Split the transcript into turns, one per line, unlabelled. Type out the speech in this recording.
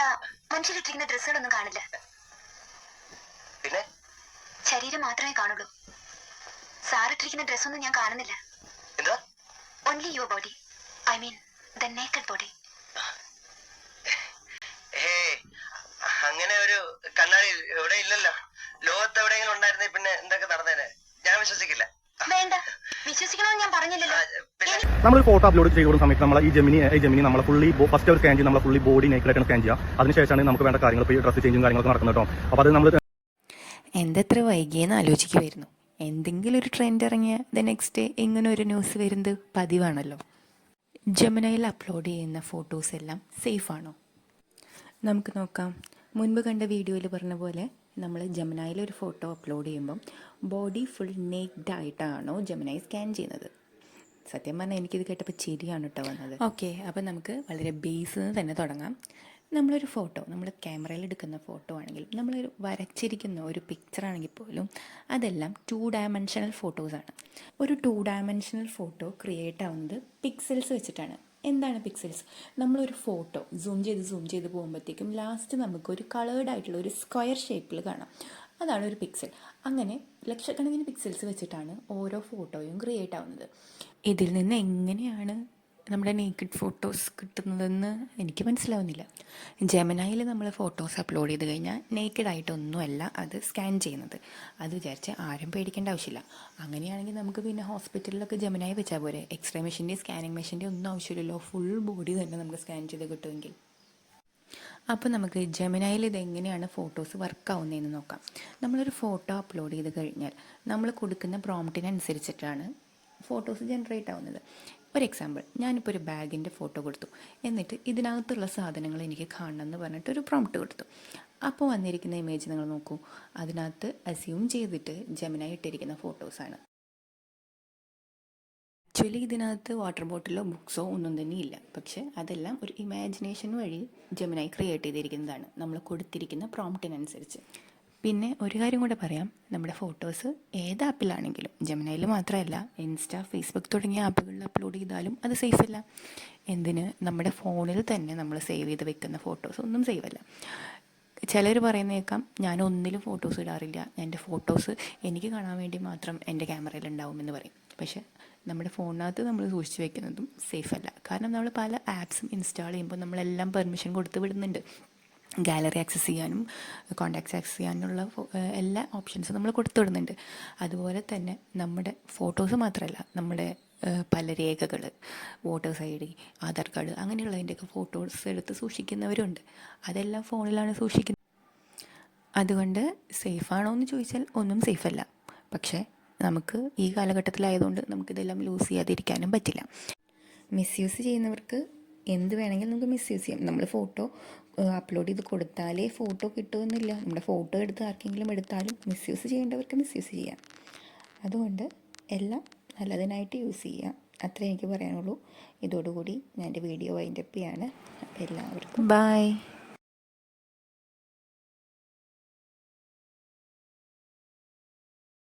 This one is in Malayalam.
വെച്ചാ മനുഷ്യരിട്ടിരിക്കുന്ന ഡ്രസ്സുകളൊന്നും കാണില്ല.
പിന്നെ?
ശരീരം മാത്രമേ കാണുള്ളൂ. സാറിട്ടിരിക്കുന്ന ഡ്രസ്സൊന്നും ഞാൻ കാണുന്നില്ല.
എന്താ
only your body I mean the naked body
അങ്ങനെ ഒരു കണ്ണാടി എവിടെ ഇല്ലല്ലോ. ലോകത്ത് എവിടെയെങ്കിലും ഉണ്ടായിരുന്നേ പിന്നെ എന്തൊക്കെ നടന്നേനെ? ഞാൻ വിശ്വസിക്കില്ല.
വേണ്ട. വിശ്വസിക്കണമെന്ന് ഞാൻ പറഞ്ഞില്ലല്ലോ.
നമ്മൾ ഫോട്ടോ അപ്ലോഡ് ചെയ്ത് കൊടുക്കുന്ന സമയത്ത് നമ്മൾ ഈ ജമിനി ഈ ജമിനി നമ്മൾ ഫുള്ളി ഫസ്റ്റ് അവർ സ്കാൻ ചെയ്ത് നമ്മളെ ഫുള്ളി ബോഡി നേക്കറായിട്ടാണ് സ്കാൻ ചെയ്യുക. അതിനുശേഷമാണ് നമുക്ക് വേണ്ട കാര്യങ്ങൾ ഇപ്പോൾ ഡ്രസ് ചേഞ്ചും കാര്യങ്ങളൊക്കെ നടക്കുന്നത് കേട്ടോ. അപ്പോൾ അത് നമ്മൾ
എന്തെത്ര വൈകിയെന്ന് ആലോചിക്കുമായിരുന്നു എന്തെങ്കിലും ഒരു ട്രെൻഡ് ഇറങ്ങിയ ദ നെക്സ്റ്റ് ഡേ ഇങ്ങനെ ഒരു ന്യൂസ് വരുന്നത് പതിവാണല്ലോ. ജമുനയിൽ അപ്ലോഡ് ചെയ്യുന്ന ഫോട്ടോസ് എല്ലാം സേഫ് ആണോ? നമുക്ക് നോക്കാം. മുൻപ് കണ്ട വീഡിയോയിൽ പറഞ്ഞ പോലെ നമ്മൾ ജമുനായിൽ ഒരു ഫോട്ടോ അപ്ലോഡ് ചെയ്യുമ്പം ബോഡി ഫുൾ നേക്ഡ് ആയിട്ടാണോ ജമുനായി സ്കാൻ ചെയ്യുന്നത്? സത്യം പറഞ്ഞാൽ എനിക്കിത് കേട്ടപ്പോൾ ചിരിയാണ് കേട്ടോ വന്നത്. ഓക്കെ അപ്പോൾ നമുക്ക് വളരെ ബേസിൽ നിന്ന് തന്നെ തുടങ്ങാം. നമ്മളൊരു ഫോട്ടോ നമ്മൾ ക്യാമറയിൽ എടുക്കുന്ന ഫോട്ടോ ആണെങ്കിലും നമ്മളൊരു വരച്ചിരിക്കുന്ന ഒരു പിക്ചർ ആണെങ്കിൽ പോലും അതെല്ലാം ടു ഡയമെൻഷണൽ ഫോട്ടോസാണ് ഒരു ടു ഡയമെൻഷണൽ ഫോട്ടോ ക്രിയേറ്റ് ആവുന്നത് പിക്സൽസ് വെച്ചിട്ടാണ്. എന്താണ് പിക്സൽസ് നമ്മളൊരു ഫോട്ടോ സൂം ചെയ്ത് സൂം ചെയ്ത് പോകുമ്പോഴത്തേക്കും ലാസ്റ്റ് നമുക്ക് ഒരു കളേർഡ് ആയിട്ടുള്ള ഒരു സ്ക്വയർ ഷേപ്പിൽ കാണാം. അതാണ് ഒരു പിക്സൽ അങ്ങനെ ലക്ഷക്കണക്കിന് പിക്സൽസ് വെച്ചിട്ടാണ് ഓരോ ഫോട്ടോയും ക്രിയേറ്റ് ആവുന്നത്. ഇതിൽ നിന്ന് എങ്ങനെയാണ് നമ്മുടെ നേക്കഡ് ഫോട്ടോസ് കിട്ടുന്നതെന്ന് എനിക്ക് മനസ്സിലാവുന്നില്ല. ജെമനായിൽ നമ്മൾ ഫോട്ടോസ് അപ്ലോഡ് ചെയ്ത് കഴിഞ്ഞാൽ നേക്കഡ് ആയിട്ടൊന്നുമല്ല അത് സ്കാൻ ചെയ്യുന്നത്. അത് വിചാരിച്ച് ആരും പേടിക്കേണ്ട ആവശ്യമില്ല. അങ്ങനെയാണെങ്കിൽ നമുക്ക് പിന്നെ ഹോസ്പിറ്റലിലൊക്കെ ജെമനായി വെച്ചാൽ പോരെ. എക്സ്റേ മെഷീന്റെ സ്കാനിങ് മെഷീന്റെ ഒന്നും ആവശ്യമില്ലല്ലോ. ഫുൾ ബോഡി തന്നെ നമുക്ക് സ്കാൻ ചെയ്ത് കിട്ടുമെങ്കിൽ. അപ്പോൾ നമുക്ക് ജെമിനായിൽ ഇതെങ്ങനെയാണ് ഫോട്ടോസ് വർക്കാവുന്നതെന്ന് നോക്കാം. നമ്മളൊരു ഫോട്ടോ അപ്ലോഡ് ചെയ്ത് കഴിഞ്ഞാൽ നമ്മൾ കൊടുക്കുന്ന പ്രോംപ്റ്റിനനുസരിച്ചിട്ടാണ് ഫോട്ടോസ് ജനറേറ്റ് ആവുന്നത്. ഒരു എക്സാമ്പിൾ ഞാനിപ്പോൾ ഒരു ബാഗിന്റെ ഫോട്ടോ കൊടുത്തു. എന്നിട്ട് ഇതിനകത്തുള്ള സാധനങ്ങൾ എനിക്ക് കാണണം എന്ന് പറഞ്ഞിട്ട് ഒരു പ്രോംപ്റ്റ് കൊടുത്തു. അപ്പോൾ വന്നിരിക്കുന്ന ഇമേജ് നിങ്ങൾ നോക്കൂ. അതിനകത്ത് അസ്യൂം ചെയ്തിട്ട് ജമിനായി ഇട്ടിരിക്കുന്ന ഫോട്ടോസാണ് ആക്ച്വലി ഇതിനകത്ത് വാട്ടർ ബോട്ടിലോ ബുക്സോ ഒന്നും തന്നെ ഇല്ല. പക്ഷേ അതെല്ലാം ഒരു ഇമാജിനേഷൻ വഴി ജമിനായി ക്രിയേറ്റ് ചെയ്തിരിക്കുന്നതാണ്. നമ്മൾ കൊടുത്തിരിക്കുന്ന പ്രോംപ്റ്റിനനുസരിച്ച്. പിന്നെ ഒരു കാര്യം കൂടെ പറയാം. നമ്മുടെ ഫോട്ടോസ് ഏത് ആപ്പിലാണെങ്കിലും ജമിനയിൽ മാത്രമല്ല ഇൻസ്റ്റ ഫേസ്ബുക്ക് തുടങ്ങിയ ആപ്പുകളിൽ അപ്ലോഡ് ചെയ്താലും അത് സേഫ് അല്ല എന്തിന്? നമ്മുടെ ഫോണിൽ തന്നെ നമ്മൾ സേവ് ചെയ്ത് വെക്കുന്ന ഫോട്ടോസ് ഒന്നും സേവ് അല്ല ചിലർ പറയുന്നേക്കാം ഞാൻ ഒന്നിലും ഫോട്ടോസ് ഇടാറില്ല. എന്റെ ഫോട്ടോസ് എനിക്ക് കാണാൻ വേണ്ടി മാത്രം എന്റെ ക്യാമറയിൽ ഉണ്ടാവുമെന്ന് പറയും. പക്ഷേ നമ്മുടെ ഫോണിനകത്ത് നമ്മൾ സൂക്ഷിച്ച് വെക്കുന്നതും സേഫ് അല്ല. കാരണം നമ്മൾ പല ആപ്സും ഇൻസ്റ്റാൾ ചെയ്യുമ്പോൾ നമ്മളെല്ലാം പെർമിഷൻ കൊടുത്ത് വിടുന്നുണ്ട്. ഗാലറി ആക്സസ് ചെയ്യാനും കോണ്ടാക്ട്സ് ആക്സസ് ചെയ്യാനുള്ള എല്ലാ ഓപ്ഷൻസും നമ്മൾ കൊടുത്തു വിടുന്നുണ്ട്. അതുപോലെ തന്നെ നമ്മുടെ ഫോട്ടോസ് മാത്രമല്ല നമ്മുടെ പല രേഖകൾ voters I D Aadhaar card അങ്ങനെയുള്ളതിന്റെയൊക്കെ photos എടുത്ത് സൂക്ഷിക്കുന്നവരുണ്ട്. അതെല്ലാം ഫോണിലാണ് സൂക്ഷിക്കുന്നത്. അതുകൊണ്ട് സേഫാണോ എന്ന് ചോദിച്ചാൽ ഒന്നും സേഫല്ല പക്ഷേ നമുക്ക് ഈ കാലഘട്ടത്തിലായതുകൊണ്ട് നമുക്കിതെല്ലാം ലൂസ് ചെയ്യാതിരിക്കാനും പറ്റില്ല. മിസ്യൂസ് ചെയ്യുന്നവർക്ക് എന്ത് വേണമെങ്കിലും നമുക്ക് മിസ്യൂസ് ചെയ്യാം. നമ്മൾ ഫോട്ടോ അപ്ലോഡ് ചെയ്ത് കൊടുത്താലേ ഫോട്ടോ കിട്ടുമെന്നില്ല നമ്മുടെ ഫോട്ടോ എടുത്ത് ആർക്കെങ്കിലും എടുത്താലും മിസ്യൂസ് ചെയ്യേണ്ടവർക്ക് മിസ്യൂസ് ചെയ്യാം. അതുകൊണ്ട് എല്ലാം നല്ലതിനായിട്ട് യൂസ് ചെയ്യാം. അത്രേ എനിക്ക് പറയാനുള്ളൂ. ഇതോടുകൂടി ഞാൻ എന്റെ വീഡിയോ വൈൻഡപ്പ് ചെയ്യാണ്. അപ്പോൾ എല്ലാവർക്കും ബായ്